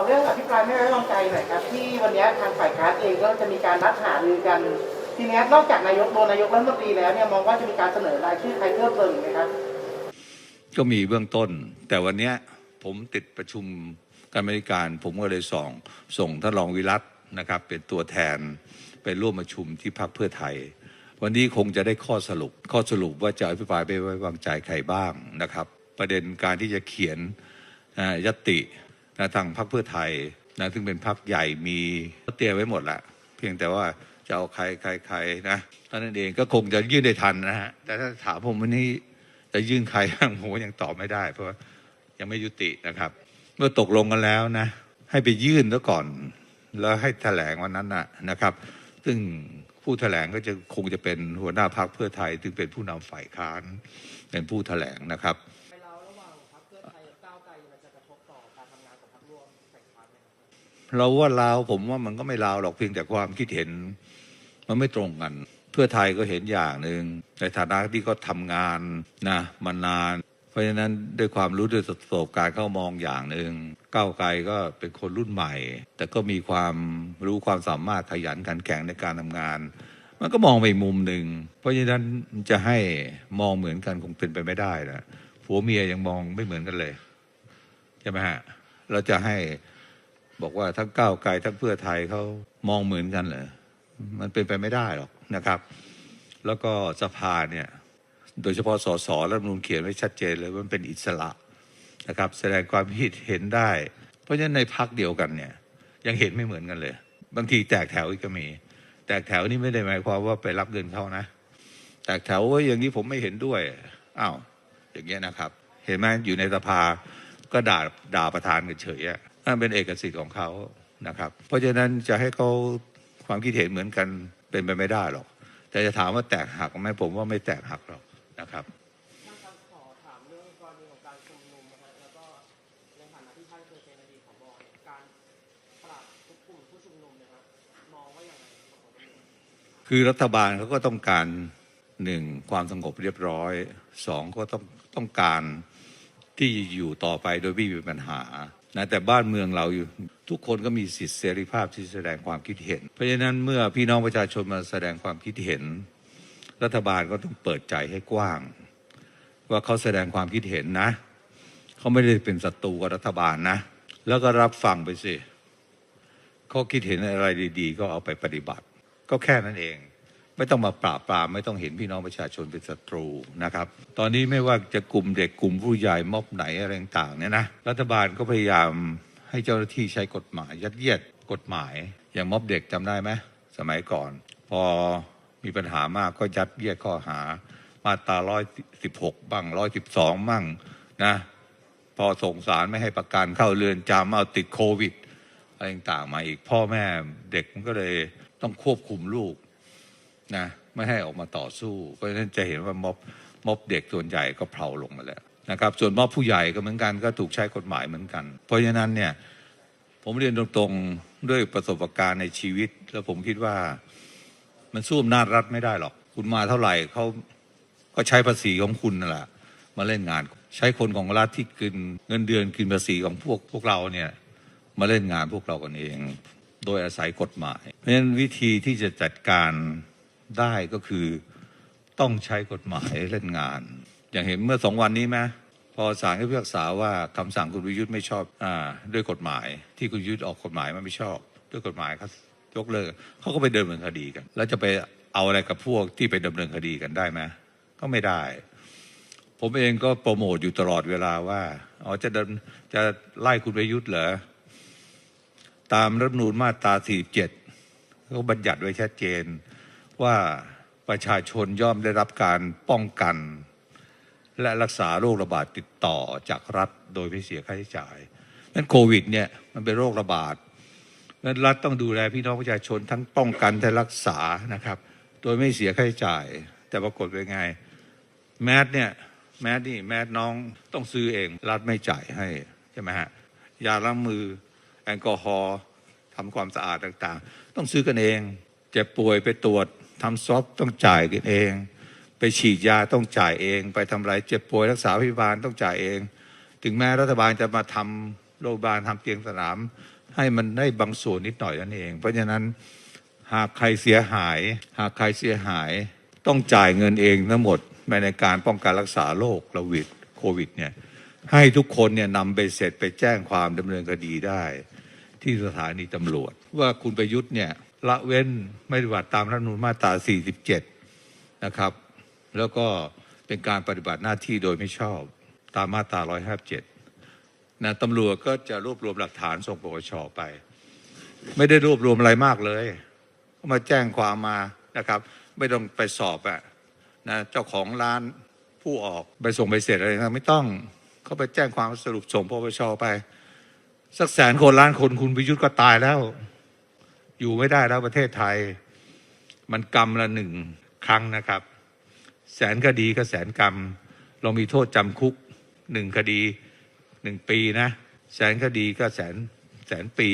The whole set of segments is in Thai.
อเรื่องอภิปรายไม่ไว้วางใจหน่อยครับ ที่วันนี้ทางฝ่ายค้านเองก็จะมีการนัดหารือกัน ทีนี้นอกจากนายกโดนนายกรัฐมนตรีแล้วเนี่ยมองว่าจะมีการเสนอรายชื่อใครเพิ่มเติมไหมครับ ก็มีเบื้องต้น แต่วันนี้ผมติดประชุมการบริการ ผมก็เลยส่งส่งท่านรองวิรัตนะครับ เป็นตัวแทนไปร่วมประชุมที่พรรคเพื่อไทย วันนี้คงจะได้ข้อสรุป ข้อสรุปว่าจะอภิปรายไม่ไว้วางใจใครบ้างนะครับ ประเด็นการที่จะเขียนยติ นะทางพรรคเพื่อไทยนะซึ่งเป็นพรรคใหญ่มีเตรียมไว้หมดละเพียงแต่ว่าจะเอาใครใครใครนะเท่านั้นเองก็คงจะยื่นได้ทันนะฮะแต่ถ้าถามผมวันนี้จะยื่นใครผมก็ยังตอบไม่ได้ เพราะว่ายังไม่ยุตินะครับ เมื่อตกลงกันแล้วนะ ให้ไปยื่นแล้วก่อน แล้วให้แถลงวันนั้นนะนะครับ ซึ่งผู้แถลงก็จะคงจะเป็นหัวหน้าพรรคเพื่อไทย ซึ่งเป็นผู้นำฝ่ายค้านเป็นผู้แถลงนะครับ เราว่าลาวผมว่ามันก็ไม่ลาวหรอกเพียงแต่ความคิดเห็น มันไม่ตรงกัน เพื่อไทยก็เห็นอย่างหนึ่งในฐานะที่เขาทำงานนะมานาน เพราะฉะนั้นด้วยความรู้ด้วยประสบการณ์เขามองอย่างหนึ่งก้าวไกลก็เป็นคนรุ่นใหม่ แต่ก็มีความรู้ความสามารถขยันขันแข็งในการทำงาน มันก็มองไปมุมหนึ่งเพราะฉะนั้นจะให้มองเหมือนกันคงเป็นไปไม่ได้นะผัวเมียยังมองไม่เหมือนกันเลยใช่ไหมฮะเราจะให้ บอกว่าทั้งก้าวไกลทั้งเพื่อไทยเขามองเหมือนกันเหรอมันเป็นไปไม่ได้หรอกนะครับ แล้วก็สภาเนี่ยโดยเฉพาะสสรัฐมนูญเขียนไว้ชัดเจนเลยว่ามันเป็นอิสระนะครับ แสดงความคิดเห็นได้ เพราะฉะนั้นในพักเดียวกันเนี่ยยังเห็นไม่เหมือนกันเลย บางทีแตกแถวอีกก็มี แตกแถวนี่ไม่ได้หมายความว่าไปรับเงินเขานะ แตกแถวว่าอย่างนี้ผมไม่เห็นด้วยอ้าวอย่างเงี้ยนะครับ เห็นไหมอยู่ในสภาก็ด่าด่าประธานกันเฉยอะ นั่นเป็นเอกสิทธิ์ของเขานะครับ เพราะฉะนั้นจะให้เขาความคิดเห็นเหมือนกันเป็นไปไม่ได้หรอก แต่จะถามว่าแตกหักไหมผมว่าไม่แตกหักหรอกนะครับขอถามเรื่องกรณีของการชุมนุมนะฮะแล้วก็ในฐานะที่ท่านเคยเป็นอดีตผบการปราบกลุ่มผู้ชุมนุมนะครับมองว่าอย่างไรคือรัฐบาลเขาก็ต้องการหนึ่งความสงบเรียบร้อยสองก็ต้องต้องการที่อยู่ต่อไปโดยไม่มีปัญหา นะแต่บ้านเมืองเราอยู่ ทุกคนก็มีสิทธิเสรีภาพที่แสดงความคิดเห็น เพราะฉะนั้นเมื่อพี่น้องประชาชนมาแสดงความคิดเห็น รัฐบาลก็ต้องเปิดใจให้กว้าง ว่าเขาแสดงความคิดเห็นนะ เขาไม่ได้เป็นศัตรูกับรัฐบาลนะ แล้วก็รับฟังไปสิเขาคิดเห็นอะไรดี ๆ ก็เอาไปปฏิบัติ ก็แค่นั้นเอง ไม่ต้องมาปราบปรามไม่ต้องเห็นพี่น้องประชาชนเป็นศัตรูนะครับ ตอนนี้ไม่ว่าจะกลุ่มเด็กกลุ่มผู้ใหญ่ม็อบไหนอะไรต่างเนี่ยนะรัฐบาลก็พยายามให้เจ้าหน้าที่ใช้กฎหมาย ยัดเยียดกฎหมาย อย่างม็อบเด็กจำได้ไหมสมัยก่อน พอมีปัญหามากก็ยัดเยียดข้อหา มาตราร้อยสิบหกบ้างร้อยสิบสองบ้างนะพอส่งสารไม่ให้ประกันเข้าเรือนจำเอาติดโควิดอะไรต่างๆมาอีกพ่อแม่เด็กมันก็เลยต้องควบคุมลูก นะไม่ให้ออกมาต่อสู้ เพราะฉะนั้นจะเห็นว่าม็อบม็อบเด็กส่วนใหญ่ก็เพลาลงมาแล้วนะครับส่วนม็อบผู้ใหญ่ก็เหมือนกันก็ถูกใช้กฎหมายเหมือนกัน เพราะฉะนั้นเนี่ยผมเรียนตรงๆด้วยประสบการณ์ในชีวิต แล้วผมคิดว่ามันสู้อำนาจรัฐไม่ได้หรอก คุณมาเท่าไหร่เขาก็ใช้ภาษีของคุณนั่นแหละมาเล่นงานใช้คนของรัฐที่กินเงินเดือนกินภาษีของพวกพวกเราเนี่ยมาเล่นงานพวกเรากันเอง โดยอาศัยกฎหมาย เพราะฉะนั้นวิธีที่จะจัดการ ได้ก็คือต้องใช้กฎหมายเล่นงาน อย่างเห็นเมื่อสองวันนี้ไหมพอศาลก็พิพากษาว่าคำสั่งคุณประยุทธ์ไม่ชอบอาด้วยกฎหมาย ที่คุณประยุทธ์ออกกฎหมายมันไม่ชอบ ด้วยกฎหมายเขายกเลิกเขาก็ไปเดินเนินคดีกัน แล้วจะไปเอาอะไรกับพวกที่ไปดำเนินคดีกันได้ไหมก็ไม่ได้ ผมเองก็โปรโมทอยู่ตลอดเวลาว่าอ๋อจะดจะไล่คุณประยุทธ์เหรอตามรัฐมนูญมาตรา47เขาบัญญัติไว้ชัดเจน ว่าประชาชนย่อมได้รับการป้องกัน และรักษาโรคระบาดติดต่อจากรัฐโดยไม่เสียค่าใช้จ่ายนั้นโควิดเนี่ยมันเป็นโรคระบาดนั้นรัฐต้องดูแลพี่น้องประชาชนทั้งป้องกันและรักษานะครับ โดยไม่เสียค่าใช้จ่าย แต่ปรากฏเป็นไง แมสเนี่ยแมสนี่แมสน้องต้องซื้อเอง รัฐไม่จ่ายให้ใช่ไหมฮะยาล้างมือแอลกอฮอล์ทำความสะอาดต่างๆ ต้องซื้อกันเอง เจ็บป่วยไปตรวจ ทำซอฟต้องจ่ายกันเอง ไปฉีดยาต้องจ่ายเอง ไปทำอะไรเจ็บป่วยรักษาพยาบาลต้องจ่ายเอง ถึงแม้รัฐบาลจะมาทำโรงพยาบาลทำเตียงสนาม ให้มันได้บางส่วนนิดหน่อยนั่นเอง เพราะฉะนั้นหากใครเสียหาย หากใครเสียหายต้องจ่ายเงินเองทั้งหมดในการป้องกันรักษาโรคระวิดโควิดเนี่ยให้ทุกคนเนี่ยนำไปเสร็จไปแจ้งความดำเนินคดีได้ ที่สถานีตำรวจ ว่าคุณประยุทธ์เนี่ย ละเว้นไม่ปฏิบัติตามรัฐธรรมนูญมาตรา 47 นะครับ แล้วก็เป็นการปฏิบัติหน้าที่โดยไม่ชอบตามมาตรา 157 นะตำรวจก็จะรวบรวมหลักฐานส่งปปชไป ไม่ได้รวบรวมอะไรมากเลย ก็มาแจ้งความมานะครับ ไม่ต้องไปสอบอะนะเจ้าของร้านผู้ออกไปส่งไปเสร็จอะไรนะไม่ต้องเขาไปแจ้งความสรุปส่งปปชไป สักแสนคนล้านคนคุณพิยุทธ์ก็ตายแล้ว อยู่ไม่ได้แล้วประเทศไทย มันกรรมละหนึ่งครั้งนะครับ แสนคดีก็แสนกรรม เรามีโทษจำคุกหนึ่งคดีหนึ่งปีนะ แสนคดีก็แสนแสนปี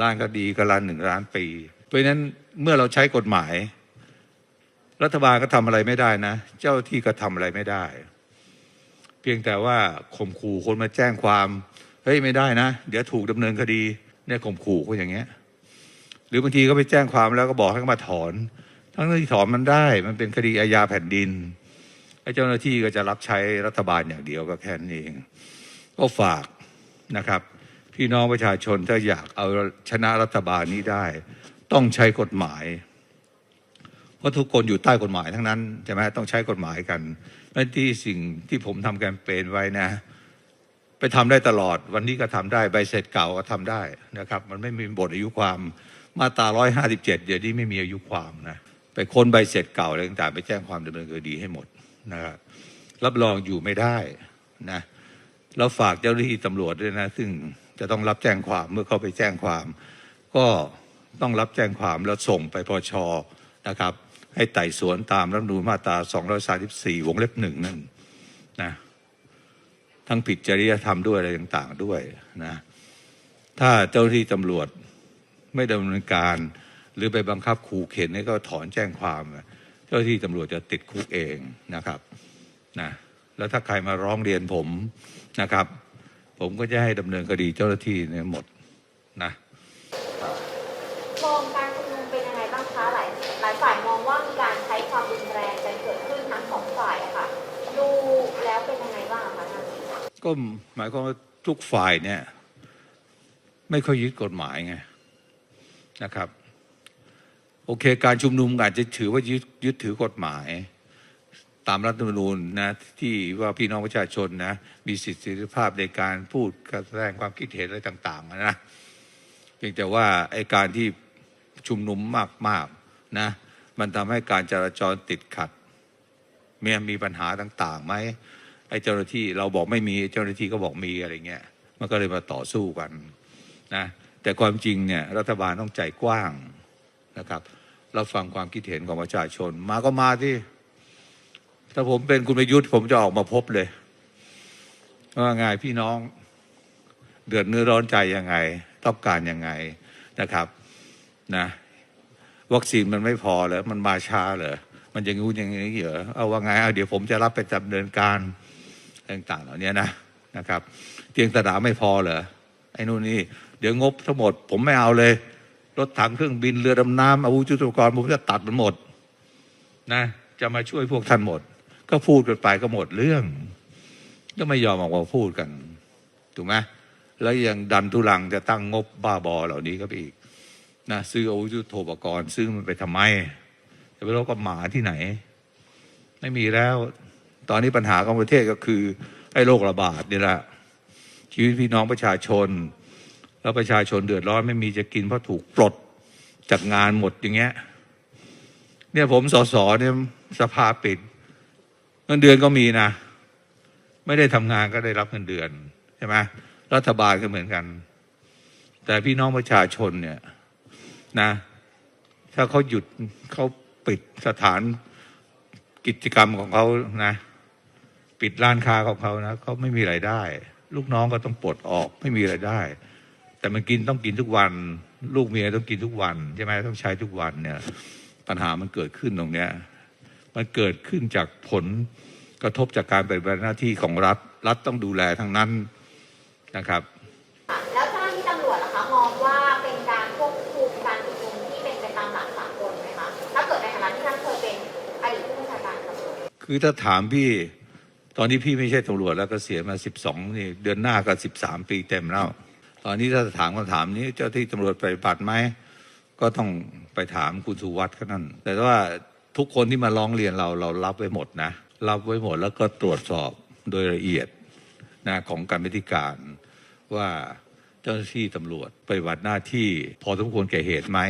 ล้านคดีก็ล้านหนึ่งล้านปี เพราะนั้นเมื่อเราใช้กฎหมาย รัฐบาลก็ทำอะไรไม่ได้นะ เจ้าที่ก็ทำอะไรไม่ได้ เพียงแต่ว่าข่มขู่คนมาแจ้งความ เฮ้ยไม่ได้นะ เดี๋ยวถูกดำเนินคดีเนี่ยข่มขู่ก็อย่างเงี้ย หรือบางทีก็ไปแจ้งความแล้วก็บอกให้มาถอน ทั้งที่ถอนมันได้ มันเป็นคดีอาญาแผ่นดินไอ้เจ้าหน้าที่ก็จะรับใช้รัฐบาลอย่างเดียวก็แค่นั้นเอง ก็ฝากนะครับ พี่น้องประชาชนถ้าอยากเอาชนะรัฐบาลนี้ได้ ต้องใช้กฎหมาย เพราะทุกคนอยู่ใต้กฎหมายทั้งนั้นใช่ไหมต้องใช้กฎหมายกันนั่นที่สิ่งที่ผมทำแคมเปญไว้นะ ไปทำได้ตลอด วันนี้ก็ทำได้ใบเสร็จเก่าก็ทำได้นะครับ มันไม่มีบทอายุความ มาตรา157เดี๋ยวนี้ไม่มีอายุความนะไปค้นใบเสร็จเก่าอะไรต่างๆไปแจ้งความดำเนินคดีให้หมดนะครับรับรองอยู่ไม่ได้นะแล้วฝากเจ้าหน้าที่ตำรวจด้วยนะ ซึ่งจะต้องรับแจ้งความเมื่อเขาไปแจ้งความ ก็ต้องรับแจ้งความแล้วส่งไปปชนะครับ ให้ไต่สวนตามรัฐธรรมนูญมาตรา234วงเล็บหนึ่งนั่นนะทั้งผิดจริยธรรมด้วยอะไรต่าง ๆด้วยนะถ้าเจ้าหน้าที่ตำรวจ ไม่ดำเนินการ หรือไปบังคับขู่เข็นให้ก็ถอนแจ้งความ เจ้าหน้าที่ตำรวจจะติดคุกเองนะครับนะแล้วถ้าใครมาร้องเรียนผมนะครับ ผมก็จะให้ดำเนินคดีเจ้าหน้าที่เนี่ยหมดนะมองการชุมนุมเป็นยังไงบ้างคะหลายหลายฝ่ายมองว่ามีการใช้ความรุนแรงกันเกิดขึ้นทั้งสองฝ่ายอะค่ะดูแล้วเป็นยังไงบ้างอะคะท่านก็หมายความว่าทุกฝ่ายเนี่ย ไม่ค่อยยึดกฎหมายไง นะครับ โอเค การชุมนุมอาจจะถือว่ายึดยึดถือกฎหมาย ตามรัฐธรรมนูญนะที่ว่าพี่น้องประชาชนนะมีสิทธิเสรีภาพในการพูดการแสดงความคิดเห็นอะไรต่างๆนะเพียงแต่ว่าไอ้การที่ชุมนุมมากๆนะมันทำให้การจราจรติดขัดมีมีปัญหาต่างๆไหมไอ้เจ้าหน้าที่เราบอกไม่มีเจ้าหน้าที่ก็บอกมีอะไรเงี้ยมันก็เลยมาต่อสู้กันนะ แต่ความจริงเนี่ยรัฐบาลต้องใจกว้างนะครับเราฟังความคิดเห็นของประชาชน มาก็มาที่ ถ้าผมเป็นคุณประยุทธ์ผมจะออกมาพบเลยว่าไงพี่น้องเดือดเนื้อร้อนใจยังไง ต้องการยังไงนะครับนะวัคซีนมันไม่พอเหรอมันมาช้าเหรอมันยังงู้ย่างนี้เหรอเอาว่าไงเอาเดี๋ยวผมจะรับไปดำเนินการต่างๆเหล่านี้นะนะครับ เตียงสนามไม่พอเหรอไอ้นู่นนี่ ดี๋ยวงบทั้งหมด ผมไม่เอาเลย รถถังเครื่องบินเรือดำน้ำอาวุธยุทโธปกรณ์ผมจะตัดมันหมด นะ จะมาช่วยพวกท่านหมด ก็พูดกันไปก็หมดเรื่อง ก็ไม่ยอมออกมาพูดกันถูกไหมแล้วยังดันทุลังจะตั้งงบบ้าบอเหล่านี้ก็ไปอีกนะซื้ออาวุธยุทโธปกรณ์ซื้อมันไปทำไมจะไปรบกับหมาที่ไหน ไม่มีแล้ว ตอนนี้ปัญหาของประเทศก็คือไอ้โรคระบาดนี่แหละชีวิตพี่น้องประชาชน แล้วประชาชนเดือดร้อนไม่มีจะกินเพราะถูกปลดจากงานหมดอย่างเงี้ย เนี่ยผมสสเนี่ยสภาปิดเงินเดือนก็มีนะ ไม่ได้ทำงานก็ได้รับเงินเดือนใช่ไหมรัฐบาลก็เหมือนกัน แต่พี่น้องประชาชนเนี่ยนะ ถ้าเขาหยุดเขาปิดสถานกิจกรรมของเขานะ ปิดร้านค้าของเขานะเขาไม่มีไรายได้ ลูกน้องก็ต้องปลดออกไม่มีไรายได้ แต่มันกินต้องกินทุกวัน ลูกเมียต้องกินทุกวันใช่ไหมต้องใช้ทุกวันเนี่ย ปัญหามันเกิดขึ้นตรงเนี้ย มันเกิดขึ้นจากผลกระทบจากการปฏิบัติหน้าที่ของรัฐ รัฐต้องดูแลทั้งนั้นนะครับ แล้วท่าหนที่ตำรวจนะคะมองว่าเป็นการควบคุมการชุมนุมที่เป็นไปตามหลักสากลไหมคะถ้าเกิดในฐานะที่ท่านเคยเป็นอดีตผู้บัญชาการตำรวจคือถ้าถามพี่ตอนนี้พี่ไม่ใช่ตำรวจแล้วก็เสียมาสิบสองนี่เดือนหน้าก็สิบสามปีเต็มแล้ว ตอนนี้ถ้าถามคำถามนี้เจ้าที่ตำรวจไปฏิบัติไหมก็ต้องไปถามคุณสุวัสด์ก็นั่น แต่ว่าทุกคนที่มาร้องเรียนเราเรารับไว้หมดนะ รับไว้หมดแล้วก็ตรวจสอบโดยละเอียดนะของการวิธีการว่าเจ้าหน้าที่ตำรวจปฏิบัติหน้าที่ พอสมควรแก่เหตุไหม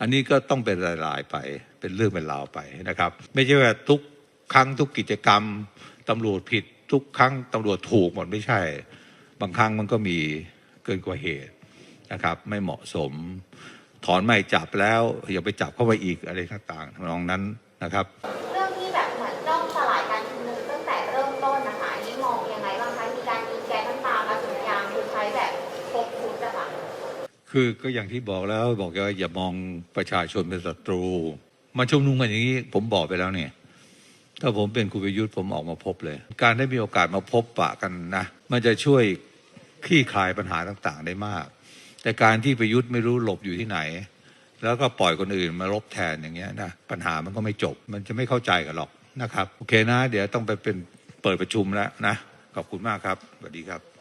อันนี้ก็ต้องเป็นรายๆไปเป็นเรื่องเป็นราวไปนะครับ ไม่ใช่ว่าทุกครั้งทุกกิจกรรมตำรวจผิด ทุกครั้งตำรวจถูกหมดไม่ใช่ บางครั้งมันก็มี เกินกว่าเหตุนะครับ ไม่เหมาะสม ถอนไม่จับแล้วอย่าไปจับเข้าไปอีกอะไรต่างๆทำนองนั้นนะครับ เรื่องที่แบบเหมือนต้องสลายการชุมนุมตั้งแต่เริ่มต้นนะคะอันนี้มองยังไงบ้างคะมีการยิงแก๊สน้ำตากระสุนยางคือใช้แบบครบชุดอะค่ะคือก็อย่างที่บอกแล้วบอกว่าอย่ามองประชาชนเป็นศัตรู มาชุมนุมกันอย่างนี้ผมบอกไปแล้วเนี่ยถ้าผมเป็นคุณประยุทธ์ผมออกมาพบเลย การได้มีโอกาสมาพบปะกันนะ มันจะช่วย คลี่คลายปัญหาต่างๆได้มาก แต่การที่ประยุทธ์ไม่รู้หลบอยู่ที่ไหน แล้วก็ปล่อยคนอื่นมาลบแทนอย่างเงี้ยนะปัญหามันก็ไม่จบ มันจะไม่เข้าใจกันหรอกนะครับ โอเคนะ เดี๋ยวต้องไปเป็นเปิดประชุมแล้วนะ ขอบคุณมากครับสวัสดีครับ